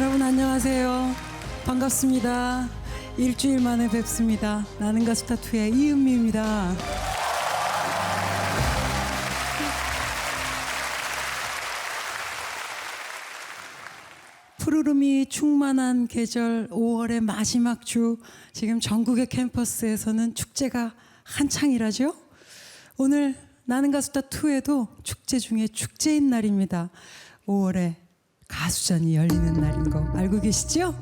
안녕하세요. 반갑습니다. 일주일 만에 뵙습니다. 나는 가수 타투의 이은미입니다. 푸르름이 충만한 계절 5월의 마지막 주 지금 전국의 캠퍼스에서는 축제가 한창이라죠. 오늘 나는 가수다 2에도 축제 중에 축제인 날입니다. 5월에 가수전이 열리는 날인 거 알고 계시죠?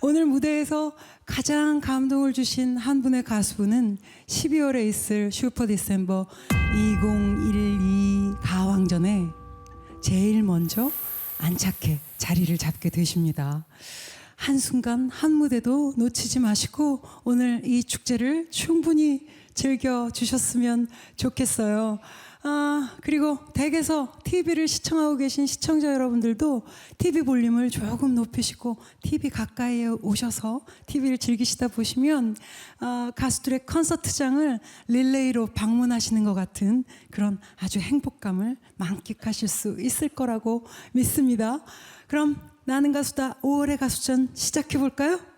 오늘 무대에서 가장 감동을 주신 한 분의 가수분은 12월에 있을 슈퍼 디셈버 2012 가왕전에 제일 먼저 안착해 자리를 잡게 되십니다. 한순간 한 무대도 놓치지 마시고 오늘 이 축제를 충분히 즐겨 주셨으면 좋겠어요. 아, 그리고 댁에서 TV를 시청하고 계신 시청자 여러분들도 TV 볼륨을 조금 높이시고 TV 가까이에 오셔서 TV를 즐기시다 보시면 아, 가수들의 콘서트장을 릴레이로 방문하시는 것 같은 그런 아주 행복감을 만끽하실 수 있을 거라고 믿습니다. 그럼 나는 가수다 5월의 가수전 시작해 볼까요?